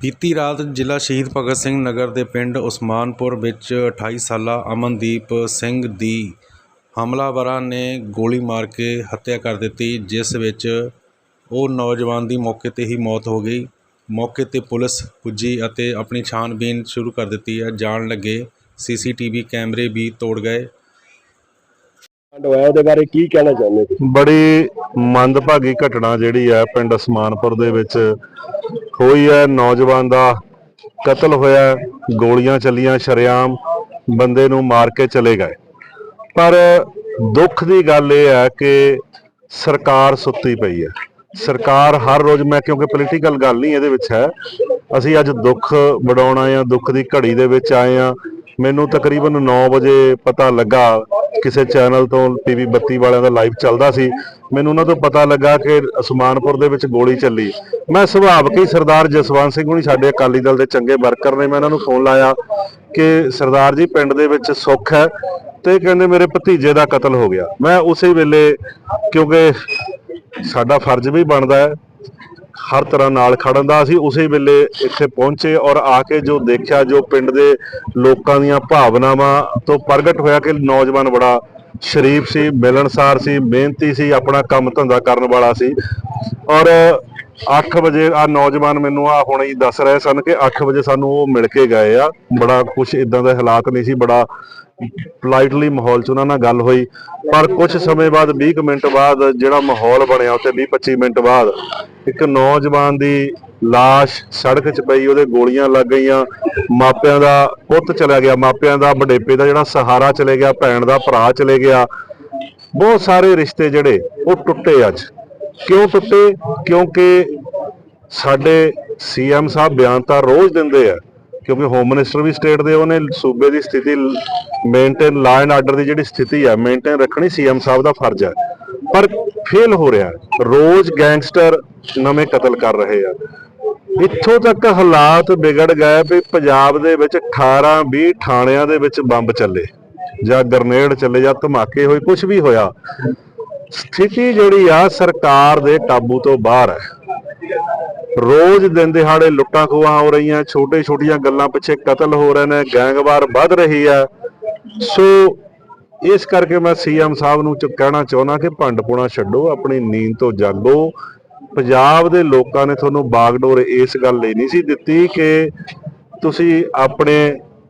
ਬੀਤੀ ਰਾਤ ਜ਼ਿਲ੍ਹਾ ਸ਼ਹੀਦ ਭਗਤ ਸਿੰਘ ਨਗਰ ਦੇ ਪਿੰਡ ਉਸਮਾਨਪੁਰ ਵਿੱਚ 28 ਸਾਲਾ ਅਮਨਦੀਪ ਸਿੰਘ ਦੀ ਹਮਲਾਵਰਾਂ ਨੇ ਗੋਲੀ ਮਾਰ ਕੇ ਹੱਤਿਆ ਕਰ ਦਿੱਤੀ, ਜਿਸ ਵਿੱਚ ਉਹ ਨੌਜਵਾਨ ਦੀ ਮੌਕੇ 'ਤੇ ਹੀ ਮੌਤ ਹੋ ਗਈ। ਮੌਕੇ 'ਤੇ ਪੁਲਿਸ ਪੁੱਜੀ ਅਤੇ ਆਪਣੀ ਛਾਣਬੀਨ ਸ਼ੁਰੂ ਕਰ ਦਿੱਤੀ ਹੈ। ਜਾਣ ਲੱਗੇ ਸੀਸੀਟੀਵੀ ਕੈਮਰੇ ਵੀ ਤੋੜ ਗਏ। ਕਾਂਡ ਹੋਇਆ, ਉਹਦੇ ਬਾਰੇ ਕੀ ਕਹਿਣਾ ਚਾਹੁੰਦੇ ਤੁਸੀਂ? ਬੜੀ ਮੰਦਭਾਗੀ ਘਟਨਾ ਜਿਹੜੀ ਹੈ ਪਿੰਡ ਅਸਮਾਨਪੁਰ ਦੇ ਵਿੱਚ ਹੋਈ ਹੈ। ਨੌਜਵਾਨ ਦਾ ਕਤਲ ਹੋਇਆ, ਗੋਲੀਆਂ ਚੱਲੀਆਂ, ਸ਼ਰੇਆਮ ਬੰਦੇ ਨੂੰ ਮਾਰ ਕੇ ਚਲੇ ਗਏ। ਪਰ ਦੁੱਖ ਦੀ ਗੱਲ ਇਹ ਹੈ ਕਿ ਸਰਕਾਰ ਸੁੱਤੀ ਪਈ ਹੈ। ਸਰਕਾਰ ਹਰ ਰੋਜ਼, ਮੈਂ ਕਿਉਂਕਿ ਪੋਲੀਟੀਕਲ ਗੱਲ ਨਹੀਂ ਇਹਦੇ ਵਿੱਚ ਹੈ, ਅਸੀਂ ਅੱਜ ਦੁੱਖ ਵਡਾਉਣ ਆ ਦੁੱਖ ਦੀ ਘੜੀ ਦੇ ਵਿੱਚ ਆਏ ਆ ਮੈਨੂੰ ਤਕਰੀਬਨ 9 ਵਜੇ ਪਤਾ ਲੱਗਾ, ਕਿਸੇ ਚੈਨਲ ਤੋਂ ਪੀਵੀ 32 ਵਾਲਿਆਂ ਦਾ ਲਾਈਵ ਚੱਲਦਾ ਸੀ। ਮੈਨੂੰ ਉਹਨਾਂ ਤੋਂ ਪਤਾ ਲੱਗਾ ਕਿ ਅਸਮਾਨਪੁਰ ਦੇ ਵਿੱਚ ਗੋਲੀ ਚੱਲੀ। ਮੈਂ ਸੁਭਾਵਕ ਹੀ ਸਰਦਾਰ ਜਸਵੰਤ ਸਿੰਘ ਹੁਣੀ ਸਾਡੇ ਅਕਾਲੀ ਦਲ ਦੇ ਚੰਗੇ ਵਰਕਰ ਨੇ, ਮੈਂ ਉਹਨਾਂ ਨੂੰ ਫੋਨ ਲਾਇਆ ਕਿ ਸਰਦਾਰ ਜੀ, ਪਿੰਡ ਦੇ ਵਿੱਚ ਸੁੱਖ ਹੈ ਤੇ ਕਹਿੰਦੇ ਮੇਰੇ ਭਤੀਜੇ ਦਾ ਕਤਲ ਹੋ ਗਿਆ। ਮੈਂ ਉਸੇ ਵੇਲੇ, ਕਿਉਂਕਿ ਸਾਡਾ ਫਰਜ਼ ਵੀ ਬਣਦਾ ਹੈ ਹਰ ਤਰ੍ਹਾਂ ਨਾਲ ਖੜਨ ਦਾ ਅਸੀਂ ਉਸੇ ਵੇਲੇ ਇੱਥੇ ਪਹੁੰਚੇ ਔਰ ਆ ਕੇ ਜੋ ਦੇਖਿਆ, ਜੋ ਪਿੰਡ ਦੇ ਲੋਕਾਂ ਦੀਆਂ ਭਾਵਨਾਵਾਂ ਤੋਂ ਪ੍ਰਗਟ ਹੋਇਆ ਕਿ ਨੌਜਵਾਨ ਬੜਾ ਸ਼ਰੀਫ ਸੀ, ਮਿਲਣਸਾਰ ਸੀ, ਮਿਹਨਤੀ ਸੀ, ਆਪਣਾ ਕੰਮ ਧੰਦਾ ਕਰਨ ਵਾਲਾ ਸੀ। ਔਰ 8 ਵਜੇ ਆ ਨੌਜਵਾਨ ਮੈਨੂੰ ਆ ਹੁਣੇ ਹੀ ਦੱਸ ਰਹੇ ਸਨ ਕਿ 8 ਵਜੇ ਸਾਨੂੰ ਉਹ ਮਿਲ ਕੇ ਗਏ ਆ। ਬੜਾ ਕੁਝ ਇਦਾਂ ਦੇ ਹਾਲਾਤ ਨਹੀਂ ਸੀ, ਬੜਾ ਪੋਲਾਈਟਲੀ ਮਾਹੌਲ ਚ ਉਹਨਾਂ ਨਾਲ ਗੱਲ ਹੋਈ। ਪਰ ਕੁਝ ਸਮੇਂ ਬਾਅਦ 20 ਕੁ ਮਿੰਟ ਬਾਅਦ ਜਿਹੜਾ ਮਾਹੌਲ ਬਣਿਆ ਉੱਥੇ 20 25 ਮਿੰਟ ਬਾਅਦ, ਇੱਕ ਨੌਜਵਾਨ ਦੀ ਲਾਸ਼ ਸੜਕ 'ਚ ਪਈ, ਉਹਦੇ ਗੋਲੀਆਂ ਲੱਗ ਗਈਆਂ। ਮਾਪਿਆਂ ਦਾ ਪੁੱਤ ਚਲਾ ਗਿਆ, ਮਾਪਿਆਂ ਦਾ, ਵਡੇਪੇ ਦਾ ਜਿਹੜਾ ਸਹਾਰਾ ਚਲੇ ਗਿਆ, ਭੈਣ ਦਾ ਭਰਾ ਚਲੇ ਗਿਆ। ਬਹੁਤ ਸਾਰੇ ਰਿਸ਼ਤੇ ਜਿਹੜੇ, ਉਹ ਟੁੱਟੇ ਅੱਜ। ਕਿਉਂ ਟੁੱਟੇ ਕਿਉਂਕਿ ਸਾਡੇ ਸੀਐਮ ਸਾਹਿਬ ਬਿਆਨ ਤਾਂ ਰੋਜ਼ ਦਿੰਦੇ ਆ, ਕਿਉਂਕਿ ਹੋਮ ਮਿਨਿਸਟਰ ਵੀ ਸਟੇਟ ਦੇ ਉਹਨੇ ਸੂਬੇ ਦੀ ਸਥਿਤੀ ਮੇਨਟੇਨ ਲਾ ਐਂਡ ਆਰਡਰ ਦੀ ਜਿਹੜੀ ਸਥਿਤੀ ਹੈ ਮੇਨਟੇਨ ਰੱਖਣੀ ਸੀਐਮ ਸਾਹਿਬ ਦਾ ਫਰਜ਼ ਹੈ ਪਰ ਫੇਲ ਹੋ ਰਿਹਾ, ਰੋਜ਼ ਗੈਂਗਸਟਰ ਨਵੇਂ ਕਤਲ ਕਰ ਰਹੇ ਆ। ਇੱਥੋਂ ਤੱਕ ਹਾਲਾਤ ਵਿਗੜ ਗਏ ਵੀ ਪੰਜਾਬ ਦੇ ਵਿੱਚ 18 20 ਥਾਣਿਆਂ ਦੇ ਵਿੱਚ ਬੰਬ ਚੱਲੇ, ਜਾਂ ਗਰਨੇਡ ਚੱਲੇ, ਜਾਂ ਧਮਾਕੇ ਹੋਏ ਕੁਝ ਵੀ ਹੋਇਆ। ਸਥਿਤੀ ਜਿਹੜੀ ਆ ਸਰਕਾਰ ਦੇ ਕਾਬੂ ਤੋਂ ਬਾਹਰ ਹੈ। ਰੋਜ਼ ਦਿਨ ਦਿਹਾੜੇ ਲੁੱਟਾਂ ਖੋਹਾਂ ਹੋ ਰਹੀਆਂ ਛੋਟੇ ਛੋਟੀਆਂ ਗੱਲਾਂ ਪਿੱਛੇ ਕਤਲ ਹੋ ਰਹੇ ਨੇ, ਗੈਂਗਵਾਰ ਵੱਧ ਰਹੀ ਹੈ। ਸੋ ਇਸ ਕਰਕੇ ਮੈਂ ਸੀਐਮ ਸਾਹਿਬ ਨੂੰ ਕਹਿਣਾ ਚਾਹੁੰਦਾ ਕਿ ਭੰਡਪੁਣਾ ਛੱਡੋ, ਆਪਣੀ ਨੀਂਦ ਤੋਂ ਜਾਗੋ। ਪੰਜਾਬ ਦੇ ਲੋਕਾਂ ਨੇ ਤੁਹਾਨੂੰ ਬਾਗਡੋਰ ਇਸ ਗੱਲ ਲਈ ਨਹੀਂ ਸੀ ਦਿੱਤੀ ਕਿ ਤੁਸੀਂ ਆਪਣੇ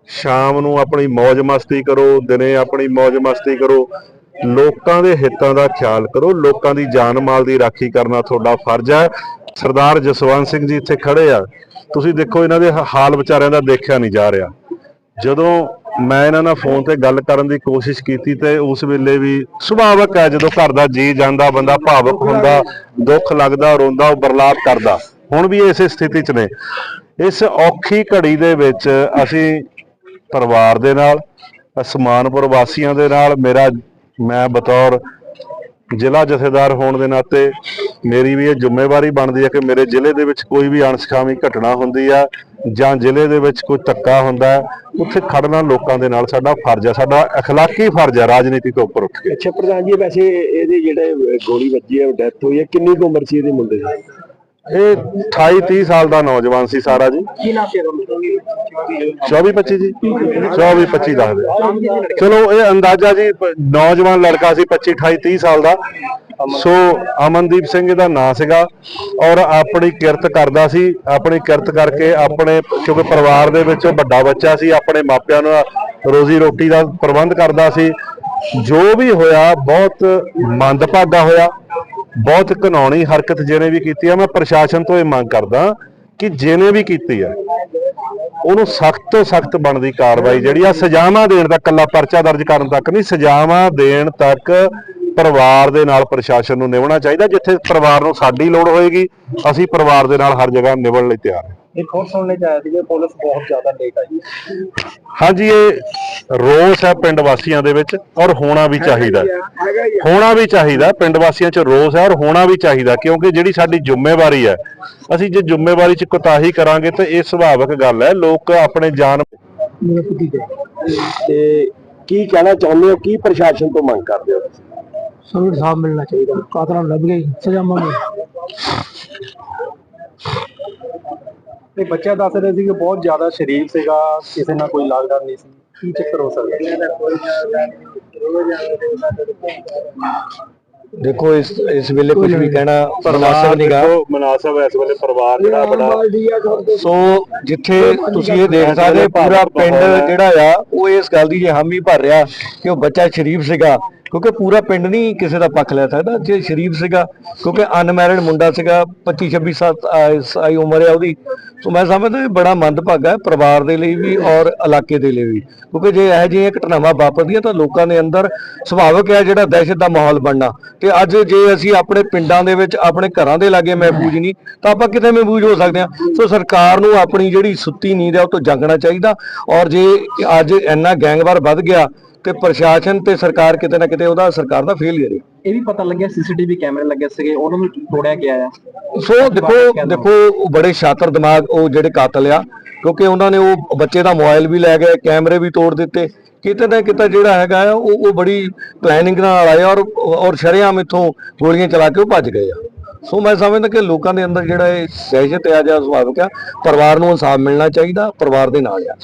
ਸ਼ਾਮ ਨੂੰ ਆਪਣੀ ਮौज ਮਸਤੀ ਕਰੋ, ਦਿਨੇ ਆਪਣੀ ਮौज ਮਸਤੀ ਕਰੋ। ਲੋਕਾਂ ਦੇ ਹਿੱਤਾਂ ਦਾ ਖਿਆਲ ਕਰੋ, ਲੋਕਾਂ ਦੀ ਜਾਨ ਮਾਲ ਦੀ ਰਾਖੀ ਕਰਨਾ ਤੁਹਾਡਾ ਫਰਜ਼ ਹੈ। ਸਰਦਾਰ ਜਸਵੰਤ ਸਿੰਘ ਜੀ ਇੱਥੇ ਖੜੇ ਆ। ਤੁਸੀਂ ਦੇਖੋ, ਇਹਨਾਂ ਦੇ ਹਾਲ ਵਿਚਾਰਿਆਂ ਦਾ ਦੇਖਿਆ ਨਹੀਂ ਜਾ ਰਿਹਾ। ਜਦੋਂ ਮੈਂ ਇਹਨਾਂ ਨਾਲ ਫੋਨ ਤੇ ਗੱਲ ਕਰਨ ਦੀ ਕੋਸ਼ਿਸ਼ ਕੀਤੀ ਤੇ ਉਸ ਵੇਲੇ ਵੀ ਸੁਭਾਵਕ ਹੈ, ਜਦੋਂ ਘਰ ਦਾ ਜੀ ਜਾਂਦਾ, ਬੰਦਾ ਭਾਵੁਕ ਹੁੰਦਾ, ਦੁੱਖ ਲੱਗਦਾ, ਰੋਂਦਾ ਉਹ ਬਰਲਾਪ ਕਰਦਾ। ਹੁਣ ਵੀ ਇਸੇ ਸਥਿਤੀ 'ਚ ਨੇ। ਇਸ ਔਖੀ ਘੜੀ ਦੇ ਵਿੱਚ ਅਸੀਂ ਪਰਿਵਾਰ ਦੇ ਨਾਲ, ਅਸਮਾਨਪੁਰ ਵਾਸੀਆਂ ਦੇ ਨਾਲ, ਮੇਰਾ ਮੈਂ ਬਤੌਰ ਜ਼ਿਲ੍ਹਾ ਜਥੇਦਾਰ ਹੋਣ ਦੇ ਨਾਤੇ ਮੇਰੀ ਵੀ ਇਹ ਜ਼ਿੰਮੇਵਾਰੀ ਬਣਦੀ ਹੈ ਕਿ ਮੇਰੇ ਜ਼ਿਲ੍ਹੇ ਦੇ ਵਿੱਚ ਕੋਈ ਵੀ ਅਣਸਖਾਵੀ ਘਟਨਾ ਹੁੰਦੀ ਆ ਜਾਂ ਜ਼ਿਲ੍ਹੇ ਦੇ ਵਿੱਚ ਕੋਈ ਧੱਕਾ ਹੁੰਦਾ ਹੈ, ਉੱਥੇ ਖੜਨਾ ਲੋਕਾਂ ਦੇ ਨਾਲ ਸਾਡਾ ਫਰਜ਼ ਹੈ ਸਾਡਾ اخلاقی ਫਰਜ਼ ਹੈ ਰਾਜਨੀਤੀ ਤੋਂ ਉੱਪਰ ਉੱਠ ਕੇ ਅੱਛਾ ਪ੍ਰਧਾਨ ਜੀ ਵੈਸੇ ਇਹਦੇ ਜਿਹੜੇ ਗੋਲੀ ਵੱਜੀ ਹੈ ਡੈਥ ਹੋਈ ਹੈ ਕਿੰਨੀ ਕੁ ਉਮਰ ਸੀ ਇਹਦੇ ਮੁੰਡੇ ਦੀ ਇਹ 28 30 ਸਾਲ ਦਾ ਨੌਜਵਾਨ ਸੀ ਸਾਰਾ ਜੀ। ਕੀ ਨਾਮ ਸੀ 24 25 ਜੀ। 24 25 ਦੱਸਦੇ ਚਲੋ ਇਹ ਅੰਦਾਜ਼ਾ ਜੀ ਨੌਜਵਾਨ ਲੜਕਾ ਸੀ 25 28 30 ਸਾਲ ਦਾ। ਸੋ ਅਮਨਦੀਪ ਸਿੰਘ ਇਹਦਾ ਨਾਂ ਸੀਗਾ ਔਰ ਆਪਣੀ ਕਿਰਤ ਕਰਦਾ ਸੀ। ਆਪਣੀ ਕਿਰਤ ਕਰਕੇ ਆਪਣੇ ਕਿਉਂਕਿ ਪਰਿਵਾਰ ਦੇ ਵਿੱਚ ਵੱਡਾ ਬੱਚਾ ਸੀ ਆਪਣੇ ਮਾਪਿਆਂ ਨੂੰ ਰੋਜ਼ੀ ਰੋਟੀ ਦਾ ਪ੍ਰਬੰਧ ਕਰਦਾ ਸੀ। ਜੋ ਵੀ ਹੋਇਆ ਬਹੁਤ ਮੰਦਭਾਗਾ ਹੋਇਆ। ਬਹੁਤ ਘਿਨਾਉਣੀ ਹਰਕਤ ਜਿਹਨੇ ਵੀ ਕੀਤੀ ਆ, ਮੈਂ ਪ੍ਰਸ਼ਾਸਨ ਤੋਂ ਇਹ ਮੰਗ ਕਰਦਾ ਕਿ ਜਿਹਨੇ ਵੀ ਕੀਤੀ ਹੈ ਉਹਨੂੰ ਸਖਤ ਤੋਂ ਸਖਤ ਬਣਦੀ ਕਾਰਵਾਈ ਜਿਹੜੀ ਆ ਸਜ਼ਾਵਾਂ ਦੇਣ ਤੱਕ ਕੱਲਾ ਪਰਚਾ ਦਰਜ ਕਰਨ ਤੱਕ ਨਹੀਂ, ਸਜ਼ਾਵਾਂ ਦੇਣ ਤੱਕ ਪਰਿਵਾਰ ਦੇ ਨਾਲ ਪ੍ਰਸ਼ਾਸਨ ਨੂੰ ਨਿਭਣਾ ਚਾਹੀਦਾ ਜਿੱਥੇ ਪਰਿਵਾਰ ਨੂੰ ਸਾਡੀ ਲੋੜ ਹੋਏਗੀ ਅਸੀਂ ਪਰਿਵਾਰ ਦੇ ਨਾਲ ਹਰ ਜਗ੍ਹਾ ਨਿਭਣ ਲਈ ਤਿਆਰ ਹਾਂ। ਇੱਕ ਹੋਰ ਸੁਣਨੇ ਚ ਆਇਆ ਸੀ ਕਿ ਪੁਲਿਸ ਬਹੁਤ ਜ਼ਿਆਦਾ ਲੇਟ ਆਈ ਹਾਂਜੀ ਇਹ ਰੋਸ ਹੈ ਪਿੰਡ ਵਾਸੀਆਂ ਦੇ ਵਿੱਚ ਔਰ ਹੋਣਾ ਵੀ ਚਾਹੀਦਾ। ਹੋਣਾ ਵੀ ਚਾਹੀਦਾ ਪਿੰਡ ਵਾਸੀਆਂ 'ਚ ਰੋਸ ਹੈ ਔਰ ਹੋਣਾ ਵੀ ਚਾਹੀਦਾ ਕਿਉਂਕਿ ਜਿਹੜੀ ਸਾਡੀ ਜ਼ਿੰਮੇਵਾਰੀ ਹੈ ਅਸੀਂ ਜੇ ਜ਼ਿੰਮੇਵਾਰੀ 'ਚ ਕੋਤਾਹੀ ਕਰਾਂਗੇ ਤਾਂ ਇਹ ਸੁਭਾਵਿਕ ਗੱਲ ਹੈ ਲੋਕ ਆਪਣੇ ਜਾਨ ਤੇ ਕੀ ਕਹਿਣਾ ਚਾਹੁੰਦੇ ਹੋ ਕੀ ਪ੍ਰਸ਼ਾਸਨ ਤੋਂ ਮੰਗ ਕਰਦੇ ਹੋ ਸਾਨੂੰ ਇਨਸਾਫ ਮਿਲਣਾ ਚਾਹੀਦਾ। ਕਾਤਲਾਂ ਨੂੰ ਲੱਭ ਗਈ ਸਜ਼ਾ ਮੰਗੇ। ਤੇ ਬੱਚਾ ਦੱਸ ਰਹੇ ਸੀ ਕਿ ਬਹੁਤ ਜ਼ਿਆਦਾ ਸ਼ਰੀਫ ਸੀਗਾ ਕਿਸੇ ਨਾਲ ਕੋਈ ਲਾਗਡਾਰ ਨਹੀਂ ਸੀ। ਕੀ ਚੱਕਰ ਹੋ ਸਕਦਾ? ਦੇਖੋ ਇਸ ਇਸ ਵੇਲੇ ਕੁਝ ਵੀ ਕਹਿਣਾ ਪਰਿਵਾਰ ਦੇਖੋ ਮਨਾਸਬ ਇਸ ਵੇਲੇ ਪਰਿਵਾਰ ਜਿਹੜਾ ਬੜਾ। ਸੋ ਜਿੱਥੇ ਤੁਸੀਂ ਇਹ ਦੇਖ ਸਕਦੇ ਪੂਰਾ ਪਿੰਡ ਜਿਹੜਾ ਆ ਉਹ ਇਸ ਗੱਲ ਦੀ ਜੇ ਹਾਮੀ ਭਰ ਰਿਹਾ ਕਿ ਉਹ ਬੱਚਾ ਸ਼ਰੀਫ ਸੀਗਾ। ਕਿਉਂਕਿ ਪੂਰਾ ਪਿੰਡ ਨਹੀਂ ਕਿਸੇ ਦਾ ਪੱਖ ਲੈ ਸਕਦਾ, ਜੇ ਸ਼ਰੀਫ ਸੀਗਾ, ਕਿਉਂਕਿ ਅਨਮੈਰਿਡ ਮੁੰਡਾ ਸੀਗਾ 25 26 ਸਾਲ ਸਾਈ ਉਮਰ ਹੈ ਉਹਦੀ। ਸੋ ਮੈਂ ਸਮਝਦਾ ਇਹ ਬੜਾ ਮੰਦਭਾਗਾ ਹੈ ਪਰਿਵਾਰ ਦੇ ਲਈ ਵੀ ਔਰ ਇਲਾਕੇ ਦੇ ਲਈ ਵੀ। ਕਿਉਂਕਿ ਜੇ ਇਹੋ ਜਿਹੀਆਂ ਘਟਨਾਵਾਂ ਵਾਪਰਦੀਆਂ ਤਾਂ ਲੋਕਾਂ ਦੇ ਅੰਦਰ ਸੁਭਾਵਿਕ ਹੈ ਜਿਹੜਾ ਦਹਿਸ਼ਤ ਦਾ ਮਾਹੌਲ ਬਣਨਾ। ਤੇ ਅੱਜ ਜੇ ਅਸੀਂ ਆਪਣੇ ਪਿੰਡਾਂ ਦੇ ਵਿੱਚ, ਆਪਣੇ ਘਰਾਂ ਦੇ ਲਾਗੇ ਮਹਿਬੂਜ ਨਹੀਂ, ਤਾਂ ਆਪਾਂ ਕਿਤੇ ਮਹਿਬੂਜ ਹੋ ਸਕਦੇ ਹਾਂ। ਸੋ ਸਰਕਾਰ ਨੂੰ ਆਪਣੀ ਜਿਹੜੀ ਸੁੱਤੀ ਨੀਂਦ ਹੈ ਉਹ ਤੋਂ ਜਾਗਣਾ ਚਾਹੀਦਾ। ਔਰ ਜੇ ਅੱਜ ਇੰਨਾ ਗੈਂਗਵਾਰ ਵੱਧ ਗਿਆ ਤੇ ਪ੍ਰਸ਼ਾਸਨ ਤੇ ਸਰਕਾਰ ਕਿਤੇ ਨਾ ਕਿਤੇ ਉਹਦਾ ਸਰਕਾਰ ਦਾ ਫੇਲਿਅਰ ਹੈ ਇਹ ਵੀ ਪਤਾ ਲੱਗਿਆ ਸੀਸੀਟੀਵੀ ਕੈਮਰੇ ਲੱਗੇ ਸੀਗੇ ਉਹਨਾਂ ਨੂੰ ਤੋੜਿਆ ਗਿਆ ਆ। ਸੋ ਦੇਖੋ ਦੇਖੋ ਉਹ ਬੜੇ ਸ਼ਾਤਰ ਦਿਮਾਗ ਉਹ ਜਿਹੜੇ ਕਾਤਲ ਆ ਕਿਉਂਕਿ ਉਹਨਾਂ ਨੇ ਉਹ ਬੱਚੇ ਦਾ ਮੋਬਾਈਲ ਵੀ ਲੈ ਗਏ ਕੈਮਰੇ ਵੀ ਤੋੜ ਦਿੱਤੇ। ਕਿਤੇ ਨਾ ਕਿਤੇ ਜਿਹੜਾ ਹੈਗਾ ਉਹ ਉਹ ਬੜੀ ਪਲੈਨਿੰਗ ਨਾਲ ਆਏ ਔਰ ਔਰ ਸ਼ਰੇਆਮ ਇੱਥੋਂ ਗੋਲੀਆਂ ਚਲਾ ਕੇ ਉਹ ਭੱਜ ਗਏ ਆ। ਸੋ ਮੈਂ ਸਮਝਦਾ ਕਿ ਲੋਕਾਂ ਦੇ ਅੰਦਰ ਜਿਹੜਾ ਇਹ ਦਹਿਸ਼ਤ ਆ ਜਾਂ ਸੁਭਾਵਿਕ ਆ ਪਰਿਵਾਰ ਨੂੰ ਇਨਸਾਫ ਮਿਲਣਾ ਚਾਹੀਦਾ ਪਰਿਵਾਰ ਦੇ ਨਾਲ ਆ।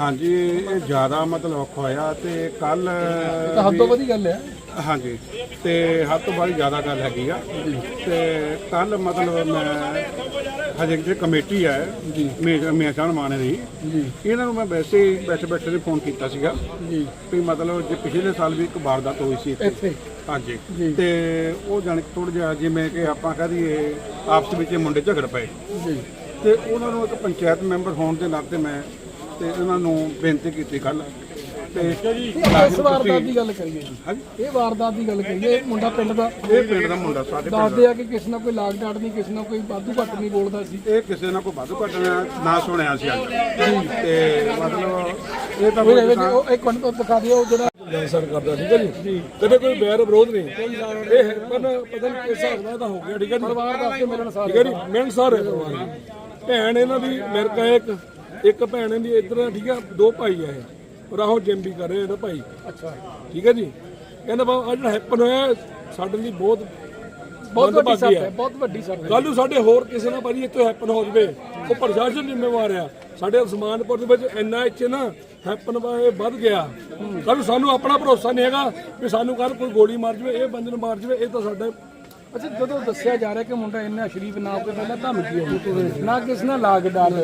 ਹਾਂਜੀ ਇਹ ਜ਼ਿਆਦਾ ਮਤਲਬ ਔਖਾ ਹੋਇਆ ਤੇ ਕੱਲ ਹੱਦ ਤੋਂ ਵਧੀ ਗੱਲ ਹੈ। ਹਾਂਜੀ ਤੇ ਹੱਦ ਤੋਂ ਬਾਅਦ ਜ਼ਿਆਦਾ ਗੱਲ ਹੈਗੀ ਆ। ਤੇ ਕੱਲ ਮਤਲਬ ਮੈਂ ਹਜੇ ਜਿਹੜੀ ਕਮੇਟੀ ਹੈ ਜੀ। ਮੀਆਂ ਸ਼ਾਹ ਮਾਨੇ ਦੀ ਜੀ। ਇਹਨਾਂ ਨੂੰ ਮੈਂ ਵੈਸੇ ਹੀ ਬੈਠੇ ਬੈਠੇ ਨੇ ਫੋਨ ਕੀਤਾ ਸੀਗਾ। ਜੀ। ਵੀ ਮਤਲਬ ਜੇ ਪਿਛਲੇ ਸਾਲ ਵੀ ਇੱਕ ਵਾਰਦਾਤ ਹੋਈ ਸੀ ਇੱਥੇ। ਹਾਂਜੀ। ਤੇ ਉਹ ਜਾਣ ਕੇ ਥੋੜਾ ਜਿਹਾ ਜਿਵੇਂ ਕਿ ਆਪਾਂ ਕਹਿ ਦਈਏ ਆਪਸ ਵਿੱਚ ਇਹ ਮੁੰਡੇ ਝਗੜ ਪਏ। ਜੀ। ਤੇ ਉਹਨਾਂ ਨੂੰ ਇੱਕ ਪੰਚਾਇਤ ਮੈਂਬਰ ਹੋਣ ਦੇ ਨਾਤੇ ਮੈਂ ਤੇ ਉਹਨਾਂ ਨੂੰ ਬੇਨਤੀ ਕੀਤੀ ਕੱਲ ਤੇ ਇਸ ਵਾਰਦਾਤ ਦੀ ਗੱਲ ਕਰੀਏ ਹਾਂਜੀ। ਇਹ ਵਾਰਦਾਤ ਦੀ ਗੱਲ ਕਰੀਏ ਇਹ ਮੁੰਡਾ ਪਿੰਡ ਦਾ ਇਹ ਪਿੰਡ ਦਾ ਮੁੰਡਾ ਸਾਡੇ ਪਿੰਡ ਦੱਸਦੇ ਆ ਕਿ ਕਿਸੇ ਨਾਲ ਕੋਈ ਲਾਗ ਡਾਟ ਨਹੀਂ ਕਿਸੇ ਨਾਲ ਕੋਈ ਵਾਧੂ ਘੱਟ ਨਹੀਂ ਬੋਲਦਾ ਸੀ। ਇਹ ਕਿਸੇ ਨਾਲ ਕੋਈ ਵਾਧੂ ਘਟਨਾ ਨਾ ਸੁਣਿਆ ਸੀ ਅੱਜ। ਤੇ ਮਤਲਬ ਇਹ ਤਾਂ ਉਹ ਇਹੋ ਜਿਹੇ- ਉਹ ਇੱਕ ਮਿੰਟ ਤੋਂ ਦਿਖਾ ਦਿਓ ਉਹ ਜਿਹੜਾ ਸਰ ਕਰਦਾ ਠੀਕ ਹੈ ਜੀ। ਕਦੇ ਕੋਈ ਬੈਰ ਵਿਰੋਧ ਨਹੀਂ। ਇਹ ਹੈ ਪਰ ਪਤਾ ਨਹੀਂ ਕਿਸ ਹਿਸਾਬ ਨਾਲ ਤਾਂ ਹੋ ਗਿਆ ਠੀਕ ਹੈ ਜੀ। ਪਰਿਵਾਰ ਦਾ ਕੇ ਮਿਲਣ ਸਾਰੇ ਠੀਕ ਹੈ ਜੀ ਮਿਲਣ ਸਾਰੇ ਪਰਿਵਾਰ। ਦੀ। ਭੈਣ ਇਹਨਾਂ ਦੀ ਅਮਰੀਕਾ ਇੱਕ ਇੱਕ ਭੈਣ ਇਹਦੀ ਇੱਧਰ ਹੈ, ਠੀਕ ਹੈ ਦੋ ਭਾਈ ਆ ਇਹ। ਰਾਹੋ ਜਿਮ ਵੀ ਕਰ ਰਹੇ ਇਹਦਾ ਭਾਈ। ਅੱਛਾ। ਠੀਕ ਹੈ ਜੀ? ਕਹਿੰਦਾ ਬਾ ਆ ਜਿਹੜਾ ਹੈਪਨ ਹੋਇਆ ਸਾਡੇ ਲਈ ਬਹੁਤ ਬਹੁਤ ਵੱਡੀ ਸੱਟ ਹੈ ਬਹੁਤ ਵੱਡੀ ਸੱਟ ਕੱਲ ਨੂੰ ਸਾਡੇ ਹੋਰ ਕਿਸੇ ਨਾਲ ਭਾਜੀ ਇੱਥੇ ਹੈਪਨ ਹੋ ਜਵੇ ਉਹ ਪ੍ਰਸ਼ਾਸਨ ਜ਼ਿੰਮੇਵਾਰ ਆ। ਸਾਡੇ ਉਸਮਾਨਪੁਰ ਦੇ ਵਿੱਚ ਇੱਥੇ ਨਾ ਹੈਪਨ ਵੱਧ ਗਿਆ। ਕੱਲ ਨੂੰ ਸਾਨੂੰ ਆਪਣਾ ਭਰੋਸਾ ਨਹੀਂ ਹੈਗਾ ਵੀ ਸਾਨੂੰ ਕੱਲ ਕੋਈ ਗੋਲੀ ਮਾਰ ਜਵੇ ਇਹ ਬੰਦੇ ਨੂੰ ਮਾਰ ਜਵੇ ਇਹ ਤਾਂ ਸਾਡੇ ਅੱਛਾ ਜਦੋਂ ਦੱਸਿਆ ਜਾ ਰਿਹਾ ਕਿ ਮੁੰਡਾ ਇੰਨਾ ਸ਼ਰੀਫ ਨਾ ਕੋਈ ਪਹਿਲਾਂ ਧਮਕੀ ਹੋਈ ਨਾ ਕਿਸ ਨਾਲ ਲਾਗ ਡਾਲ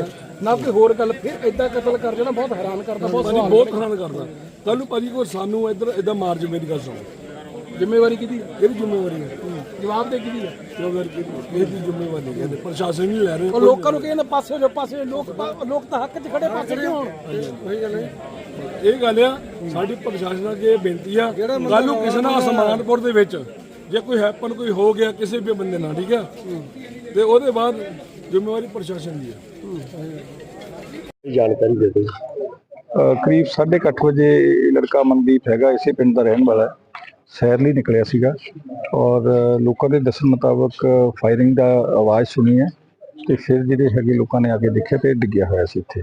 ਨਾ ਕੋਈ ਹੋਰ ਗੱਲ ਫਿਰ ਇਦਾਂ ਕਤਲ ਕਰ ਜਾਣਾ ਬਹੁਤ ਹੈਰਾਨ ਕਰਦਾ ਬਹੁਤ ਸਵਾਲ ਬਹੁਤ ਹੈਰਾਨ ਕਰਦਾ। ਕੱਲ ਨੂੰ ਭਾਜੀ ਕੋਈ ਸਾਨੂੰ ਇੱਧਰ ਇਦਾਂ ਮਾਰ ਜਵੇ ਦੀ ਗੱਲ ਸੁਣੋ। ਜ਼ਿੰਮੇਵਾਰੀ ਕਿਹਦੀ ਹੈ? ਕਿਹਦੀ ਜ਼ਿੰਮੇਵਾਰੀ ਹੈ। ਜਵਾਬ ਦੇ ਕਿਹਦੀ ਹੈ? ਜ਼ਿੰਮੇਵਾਰੀ ਕਿਹਦੀ? ਇਹਦੀ ਜ਼ਿੰਮੇਵਾਰੀ ਕਹਿੰਦੇ ਪ੍ਰਸ਼ਾਸਨ ਨਹੀਂ ਲੈ ਰਹੇ ਉਹ ਲੋਕਾਂ ਨੂੰ ਕਹਿੰਦੇ ਪਾਸੇ ਜੋ ਪਾਸੇ ਲੋਕ ਲੋਕ ਤਾਂ ਹੱਕ 'ਚ ਖੜੇ ਪਾਸੇ ਕਿਉਂ ਹੋਣ। ਉਹੀ ਗੱਲ ਹੈ ਇਹ ਗੱਲ ਆ ਸਾਡੀ ਪ੍ਰਸ਼ਾਸਨ ਅੱਗੇ ਬੇਨਤੀ ਆ। ਕੱਲ ਨੂੰ ਕਿਸੇ ਨਾਲ ਸਮਾਨਪੁਰ ਦੇ ਵਿੱਚ ਜੇ ਕੋਈ ਹੈਪਨ ਕੋਈ ਹੋ ਗਿਆ ਕਿਸੇ ਵੀ ਬੰਦੇ ਨਾਲ ਠੀਕ ਆ ਤੇ ਉਹਦੇ ਬਾਅਦ ਜ਼ਿੰਮੇਵਾਰੀ ਪ੍ਰਸ਼ਾਸਨ ਦੀ ਹੈ। ਜਾਣਕਾਰੀ ਦੇ ਦਿਓ? ਕਰੀਬ 8:30 ਵਜੇ ਲੜਕਾ ਮਨਦੀਪ ਹੈਗਾ ਇਸੇ ਪਿੰਡ ਦਾ ਰਹਿਣ ਵਾਲਾ ਹੈ। ਸੈਰ ਲਈ ਨਿਕਲਿਆ ਸੀਗਾ ਔਰ ਲੋਕਾਂ ਦੇ ਦੱਸਣ ਮੁਤਾਬਕ ਫਾਇਰਿੰਗ ਦਾ ਆਵਾਜ਼ ਸੁਣੀ ਹੈ ਤੇ ਫਿਰ ਜਿਹੜੇ ਹੈਗੇ ਲੋਕਾਂ ਨੇ ਆ ਕੇ ਦੇਖਿਆ ਤੇ ਡਿੱਗਿਆ ਹੋਇਆ ਸੀ ਇੱਥੇ।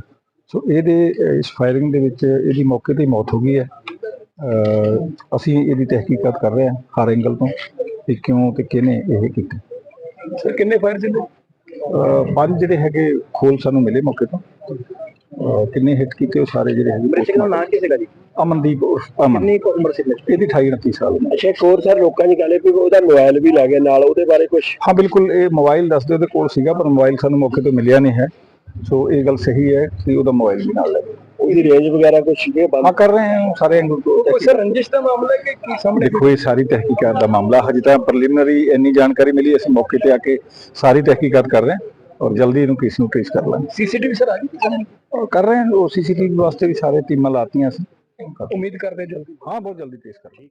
ਸੋ ਇਹਦੇ ਇਸ ਫਾਇਰਿੰਗ ਦੇ ਵਿੱਚ ਇਹਦੀ ਮੌਕੇ ਤੇ ਹੀ ਮੌਤ ਹੋ ਗਈ ਹੈ। ਅਸੀਂ ਇਹਦੀ ਤਹਿਕੀਕਾਤ ਕਰ ਰਹੇ ਹਾਂ ਹਰ ਐਂਗਲ ਤੋਂ ਕਿ ਕਿਉਂ ਤੇ ਕਿਹਨੇ ਇਹ ਕੀਤਾ। ਸਰ ਕਿੰਨੇ ਫਾਇਰ ਸੀ ਪੰਜ ਜਿਹੜੇ ਹੈਗੇ ਖੋਲ ਸਾਨੂੰ ਮਿਲੇ ਮੌਕੇ ਤੋਂ। ਕਿੰਨੇ ਹਿੱਟ ਕੀਤੇ ਉਹ ਸਾਰੇ ਜਿਹੜੇ ਹੈਗੇ ਬ੍ਰਿਟਿਸ਼ ਦਾ ਨਾਂ ਕੀ ਸੀਗਾ ਜੀ? ਅਮਨਦੀਪ ਅਮਨ। ਕਿੰਨੀ ਕੁ ਉਮਰ ਸੀ ਇਹਦੀ 28 29 ਸਾਲ ਅੱਛਾ ਇੱਕ ਹੋਰ ਸਰ ਲੋਕਾਂ ਦੀ ਗੱਲ ਹੈ ਕਿ ਉਹਦਾ ਮੋਬਾਈਲ ਵੀ ਲੈ ਗਏ ਨਾਲ ਉਹਦੇ ਬਾਰੇ ਕੁਝ ਹਾਂ ਬਿਲਕੁਲ ਇਹ ਮੋਬਾਈਲ ਦੱਸਦੇ ਉਹਦੇ ਕੋਲ ਸੀਗਾ ਪਰ ਮੋਬਾਈਲ ਸਾਨੂੰ ਮੌਕੇ ਤੋਂ ਮਿਲਿਆ ਨਹੀਂ ਹੈ। ਸੋ ਇਹ ਗੱਲ ਸਹੀ ਹੈ ਕਿ ਉਹਦਾ ਮੋਬਾਈਲ ਵੀ ਨਾਲ ਲੈ ਗਏ ਉਹਦੀ ਰੇਂਜ ਵਗੈਰਾ ਕੁਝ ਸੀਗੇ? ਬੰਦ? ਹਾਂ ਕਰ ਰਹੇ ਹਾਂ ਸਾਰੇ ਐਂਗਲ ਤੋਂ ਸਰ ਰੰਜਿਸ਼ ਦਾ ਮਾਮਲਾ ਹੈ ਕਿ ਕੀ ਸਾਹਮਣੇ ਦੇਖੋ ਇਹ ਸਾਰੀ ਤਹਿਕੀਕਾਤ ਦਾ ਮਾਮਲਾ ਹਜੇ ਤਾਂ ਪ੍ਰੀਲਿਮਿਨਰੀ ਇੰਨੀ ਜਾਣਕਾਰੀ ਮਿਲੀ ਅਸੀਂ ਮੌਕੇ ਤੇ ਆ ਕੇ ਸਾਰੀ ਤਹਿਕੀਕਾਤ ਕਰ ਰਹੇ ਹਾਂ ਔਰ ਜਲਦੀ ਇਹਨੂੰ ਕੇਸ ਨੂੰ ਟ੍ਰੇਸ ਕਰ ਲਾਂਗੇ। ਸੀਸੀਟੀਵੀ ਸਰ ਆ ਗਈ ਕਰ ਰਹੇ ਹਾਂ ਉਹ ਸੀਸੀਟੀਵੀ ਵਾਸਤੇ ਵੀ ਸਾਰੇ ਟੀਮਾਂ ਲਾਤੀਆਂ ਅਸੀਂ ਉਮੀਦ ਕਰਦੇ ਜਲਦੀ। ਹਾਂ ਬਹੁਤ ਜਲਦੀ ਟ੍ਰੇਸ ਕਰ ਲਾਂਗੇ।